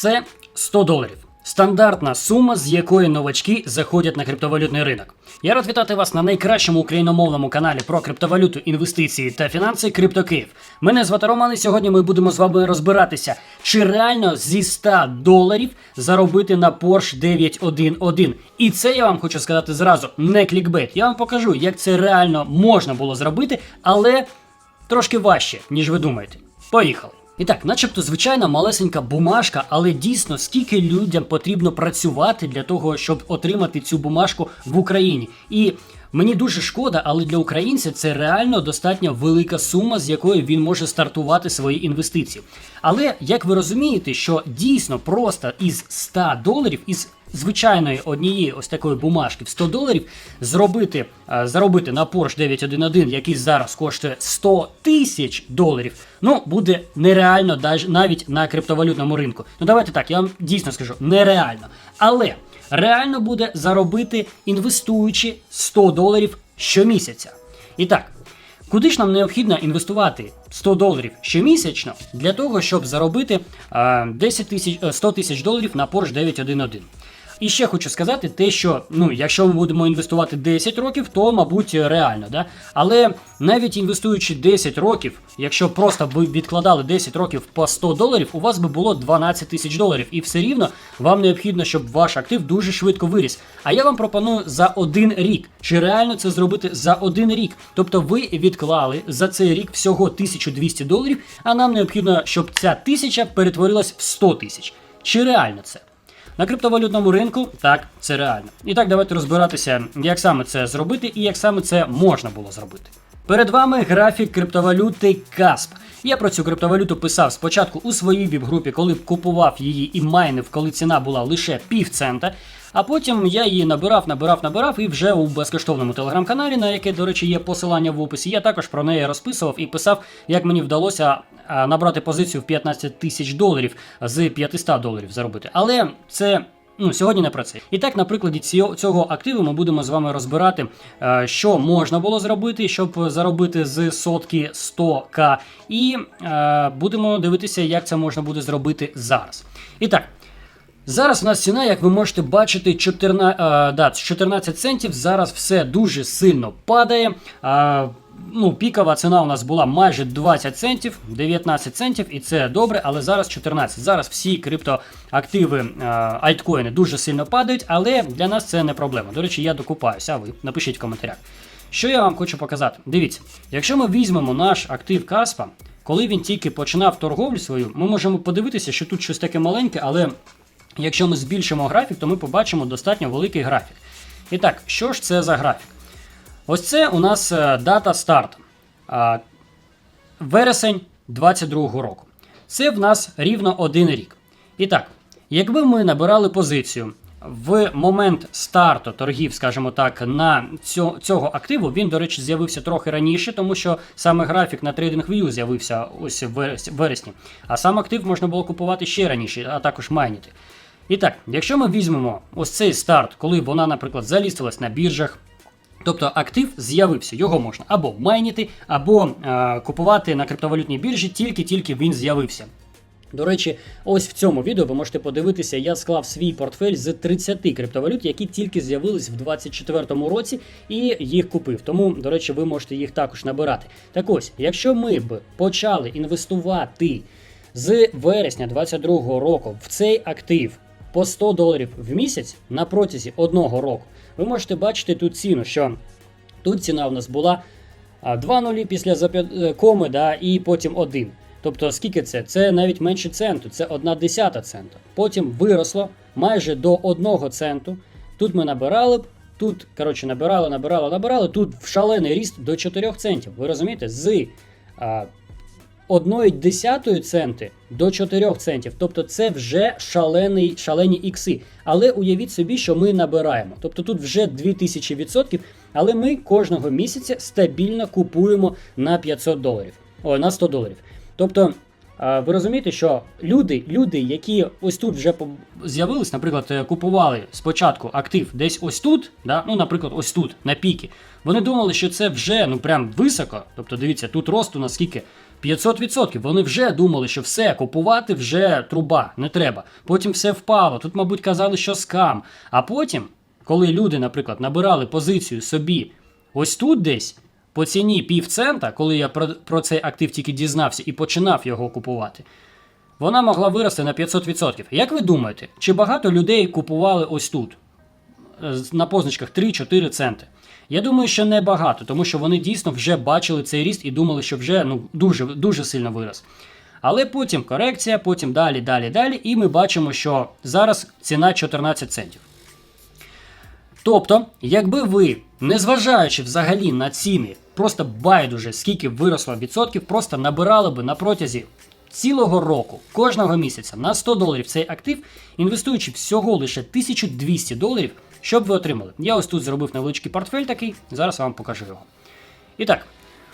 Це 100 доларів. Стандартна сума, з якої новачки заходять на криптовалютний ринок. Я рад вітати вас на найкращому україномовному каналі про криптовалюту, інвестиції та фінанси CryptoKiv. Мене звати Роман, і сьогодні ми будемо з вами розбиратися, чи реально зі 100 доларів заробити на Porsche 911. І це я вам хочу сказати зразу, не клікбейт. Я вам покажу, як це реально можна було зробити, але трошки важче, ніж ви думаєте. Поїхали. І так, начебто, звичайна малесенька бумажка, але дійсно скільки людям потрібно працювати для того, щоб отримати цю бумажку в Україні. І мені дуже шкода, але для українця це реально достатньо велика сума, з якої він може стартувати свої інвестиції. Але як ви розумієте, що дійсно просто із 100 доларів, із звичайної однієї ось такої бумажки в 100 доларів зробити, е, заробити на Porsche 911, який зараз коштує 100 тисяч доларів, ну буде нереально навіть на криптовалютному ринку. Ну давайте так, я вам дійсно скажу, нереально. Але реально буде заробити інвестуючи 100 доларів щомісяця. І так. Куди ж нам необхідно інвестувати 100 доларів щомісячно для того, щоб заробити е, 10 тисяч, е, 100 тисяч доларів на Porsche 911? І ще хочу сказати те, що ну, якщо ми будемо інвестувати 10 років, то мабуть реально. Да? Але навіть інвестуючи 10 років, якщо просто ви відкладали 10 років по 100 доларів, у вас би було 12 тисяч доларів. І все рівно вам необхідно, щоб ваш актив дуже швидко виріс. А я вам пропоную за один рік. Чи реально це зробити за один рік? Тобто ви відклали за цей рік всього 1200 доларів, а нам необхідно, щоб ця тисяча перетворилась в 100 тисяч. Чи реально це? На криптовалютному ринку так, це реально. І так, давайте розбиратися, як саме це зробити і як саме це можна було зробити. Перед вами графік криптовалюти Касп. Я про цю криптовалюту писав спочатку у своїй віп-групі, коли купував її і майнив, коли ціна була лише півцента. А потім я її набирав, набирав, набирав, і вже у безкоштовному телеграм-каналі, на яке, до речі, є посилання в описі, я також про неї розписував і писав, як мені вдалося набрати позицію в 15 тисяч доларів з 500 доларів заробити. Але це. Ну, сьогодні не про це. І так, на прикладі цього, активу ми будемо з вами розбирати, що можна було зробити, щоб заробити з сотки 100к, і будемо дивитися, як це можна буде зробити зараз. І так, Зараз у нас ціна, як ви можете бачити, 14, а, да, 14 центів. Зараз все дуже сильно падає. А, ну, Пікова ціна у нас була майже 20 центів, 19 центів, і це добре, але зараз 14. Зараз всі криптоактиви, а, альткоїни дуже сильно падають, але для нас це не проблема. До речі, я докупаюся, а ви напишіть в коментарях. Що я вам хочу показати? Дивіться, якщо ми візьмемо наш актив Каспа, коли він тільки починав торговлю свою, ми можемо подивитися, що тут щось таке маленьке, але. Якщо ми збільшимо графік, то ми побачимо достатньо великий графік. І так, що ж це за графік? Ось це у нас е, дата старту. Вересень 22 року. Це в нас рівно один рік. І так, якби ми набирали позицію в момент старту торгів, скажімо так, на цього, активу, він, до речі, з'явився трохи раніше, тому що саме графік на TradingView з'явився ось в вересні. А сам актив можна було купувати ще раніше, а також майнити. І так, якщо ми візьмемо ось цей старт, коли вона, наприклад, залістилась на біржах. Тобто актив з'явився, його можна або майніти, або е, купувати на криптовалютній біржі тільки-тільки він з'явився. До речі, ось в цьому відео ви можете подивитися, я склав свій портфель з 30 криптовалют, які тільки з'явились в 2024 році, і їх купив. Тому, до речі, ви можете їх також набирати. Так ось, якщо ми б почали інвестувати з вересня 2022 року в цей актив по 100 доларів в місяць на протязі одного року, ви можете бачити тут ціну, що тут ціна у нас була а, два нулі після е, коми, да, і потім один. Тобто, скільки це? Це навіть менше центу, це одна десята цента. Потім виросло майже до одного центу. Тут ми набирали б, тут, коротше, набирали, набирали, набирали. Тут в шалений ріст до 4 центів. Ви розумієте? З а, одної десятої центи до 4 центів. Тобто це вже шалений, шалені ікси. Але уявіть собі, що ми набираємо. Тобто тут вже 2000%, але ми кожного місяця стабільно купуємо на 500 доларів. О, на 100 доларів. Тобто. Ви розумієте, що люди, люди, які ось тут вже з'явились, наприклад, е, купували спочатку актив десь ось тут, да? ну, наприклад, ось тут, на піки, вони думали, що це вже ну прям високо. Тобто, дивіться, тут росту наскільки 500%. Вони вже думали, що все, купувати вже труба, не треба. Потім все впало. Тут, мабуть, казали, що скам. А потім, коли люди, наприклад, набирали позицію собі ось тут десь по ціні півцента, коли я про, про цей актив тільки дізнався і починав його купувати, вона могла вирости на 500%. Як ви думаєте, чи багато людей купували ось тут? Е, на позначках 3-4 центи. Я думаю, що не багато, тому що вони дійсно вже бачили цей ріст і думали, що вже ну, дуже, дуже сильно вирос. Але потім корекція, потім далі, далі, далі, і ми бачимо, що зараз ціна 14 центів. Тобто, якби ви, незважаючи взагалі на ціни, просто байдуже, скільки виросло відсотків, просто набирали би на протязі цілого року, кожного місяця на 100 доларів цей актив, інвестуючи всього лише 1200 доларів, що б ви отримали. Я ось тут зробив невеличкий портфель такий, зараз вам покажу його. І так,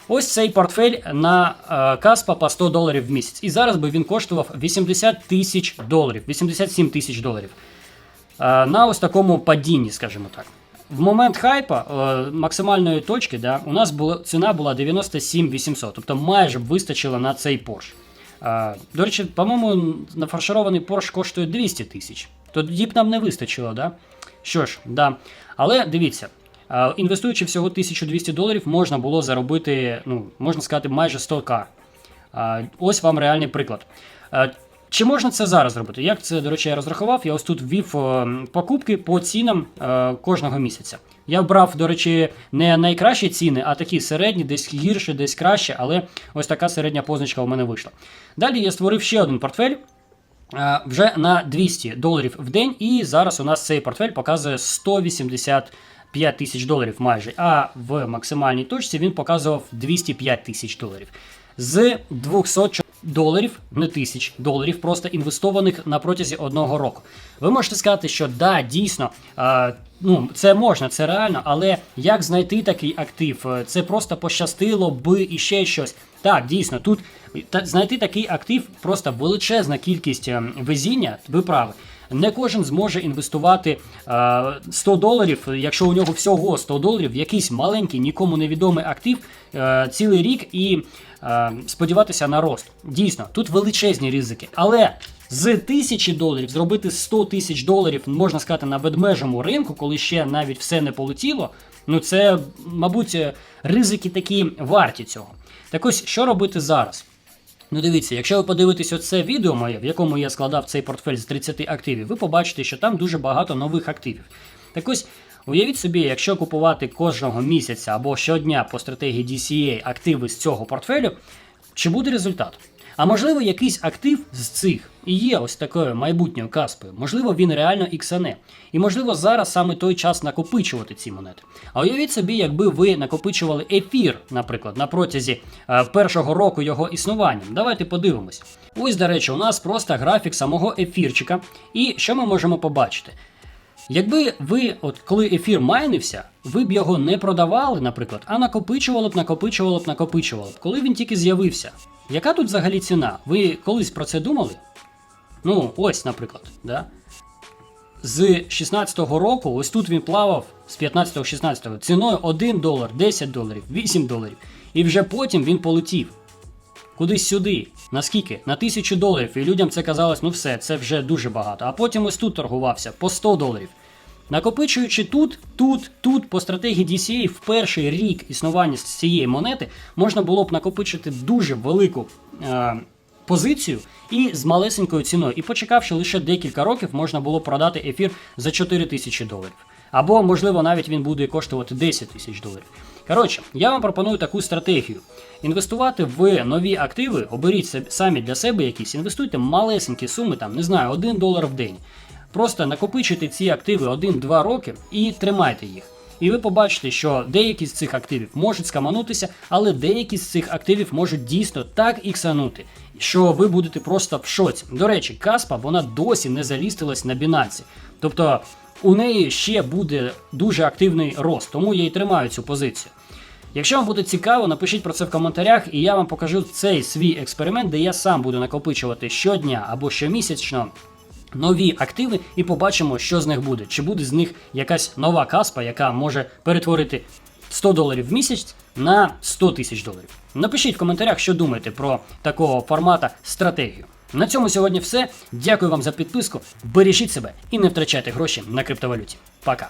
ось цей портфель на е, Каспа по 100 доларів в місяць. І зараз би він коштував 80 тисяч доларів, 87 тисяч доларів. Е, на ось такому падінні, скажімо так. В момент хайпа е, максимальної точки да, у нас була, ціна була 97 800, тобто майже б вистачило на цей Porsche. До речі, по-моєму, нафарширований Porsche коштує 200 тисяч. Тоді б нам не вистачило, да? Що ж, да. Але дивіться, е, інвестуючи всього 1200 доларів, можна було заробити, ну, можна сказати, майже 100к. Ось вам реальний приклад. Чи можна це зараз зробити? Як це, до речі, я розрахував? Я ось тут ввів е, покупки по цінам е, кожного місяця. Я брав, до речі, не найкращі ціни, а такі середні, десь гірше, десь краще, але ось така середня позначка у мене вийшла. Далі я створив ще один портфель. Е, Вже на 200 доларів в день, і зараз у нас цей портфель показує 185 тисяч доларів майже. А в максимальній точці він показував 205 тисяч доларів. З 200 доларів, не тисяч доларів, просто інвестованих на протязі одного року. Ви можете сказати, що да, дійсно, е, ну це можна, це реально, але як знайти такий актив? Е, Це просто пощастило би і ще щось. Так, дійсно, тут та, знайти такий актив просто величезна кількість е, везіння, ви праві. Не кожен зможе інвестувати е, 100 доларів, якщо у нього всього 100 доларів, в якийсь маленький, нікому невідомий актив е, цілий рік і е, сподіватися на рост. Дійсно, тут величезні ризики. Але з тисячі доларів зробити 100 тисяч доларів, можна сказати, на ведмежому ринку, коли ще навіть все не полетіло. Ну це, мабуть, ризики такі варті цього. Так ось, що робити зараз? Ну, дивіться, якщо ви подивитесь оце відео моє, в якому я складав цей портфель з 30 активів, ви побачите, що там дуже багато нових активів. Так ось, уявіть собі, якщо купувати кожного місяця або щодня по стратегії DCA активи з цього портфелю, чи буде результат? А можливо, якийсь актив з цих і є ось такою майбутньою каспою. Можливо, він реально іксане. І можливо, зараз саме той час накопичувати ці монети. А уявіть собі, якби ви накопичували ефір, наприклад, на протязі е, першого року його існування. Давайте подивимось. Ось, до речі, у нас просто графік самого ефірчика. І що ми можемо побачити? Якби ви, от коли ефір майнився, ви б його не продавали, наприклад, а накопичували б, накопичували б, накопичували б, коли він тільки з'явився. Яка тут взагалі ціна? Ви колись про це думали? Ну, ось, наприклад, да? з 16-го року, ось тут він плавав з 15-16 ціною 1 долар, 10 доларів, 8 доларів. І вже потім він полетів. Кудись сюди. Наскільки? На тисячу доларів. І людям це казалось, ну все, це вже дуже багато. А потім ось тут торгувався по 100 доларів. Накопичуючи тут, тут, тут по стратегії DCA в перший рік існування цієї монети можна було б накопичити дуже велику е, позицію і з малесенькою ціною. І почекавши лише декілька років, можна було продати ефір за 4 тисячі доларів. Або, можливо, навіть він буде коштувати 10 тисяч доларів. Коротше, я вам пропоную таку стратегію. Інвестувати в нові активи, оберіть самі для себе якісь, інвестуйте малесенькі суми, там, не знаю, 1 долар в день. Просто накопичуйте ці активи 1-2 роки і тримайте їх. І ви побачите, що деякі з цих активів можуть скаманутися, але деякі з цих активів можуть дійсно так іксанути, що ви будете просто в шоці. До речі, Каспа вона досі не залістилась на Binance. Тобто у неї ще буде дуже активний рост, тому я і тримаю цю позицію. Якщо вам буде цікаво, напишіть про це в коментарях, і я вам покажу цей свій експеримент, де я сам буду накопичувати щодня або щомісячно нові активи, і побачимо, що з них буде. Чи буде з них якась нова каспа, яка може перетворити 100 доларів в місяць на 100 тисяч доларів. Напишіть в коментарях, що думаєте про такого формата стратегію. На цьому сьогодні все. Дякую вам за підписку. Бережіть себе і не втрачайте гроші на криптовалюті. Пока.